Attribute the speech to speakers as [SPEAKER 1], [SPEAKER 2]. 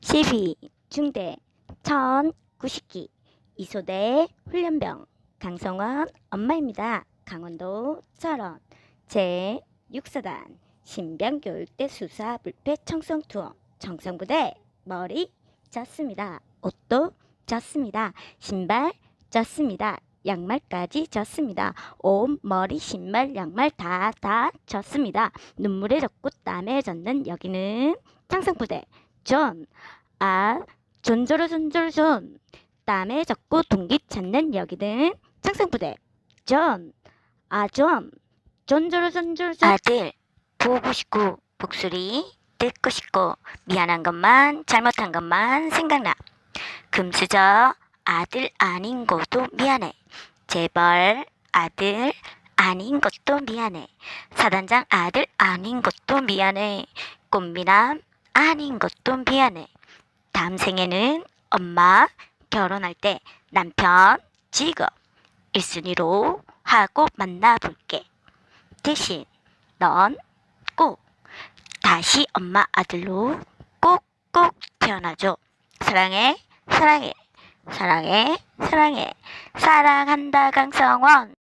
[SPEAKER 1] 12 중대 1090기 이소대 훈련병 강성원 엄마입니다. 강원도 철원 제 6사단 신병교육대 수사 불패 청성 투어 청성부대 머리 졌습니다. 옷도 졌습니다. 신발 졌습니다. 양말까지 졌습니다. 옷, 머리, 신발, 양말 다 다 졌습니다. 눈물에 젖고 땀에 젖는 여기는 창성부대 존, 아, 존조로 존조로 존 땀에 젖고 동기 찾는 여기는 창성부대. 존, 아, 존 존조로 존조로 존 아들 보고 싶고 목소리 듣고 싶고 미안한 것만 잘못한 것만 생각나. 금수저 아들 아닌 것도 미안해. 재벌 아들 아닌 것도 미안해. 사단장 아들 아닌 것도 미안해. 꽃미남 아닌 것도 미안해. 다음 생에는 엄마 결혼할 때 남편 직업 1순위로 하고 만나볼게. 대신 넌 꼭 다시 엄마 아들로 꼭꼭 태어나줘. 사랑해 사랑해 사랑해 사랑해. 사랑한다 강성원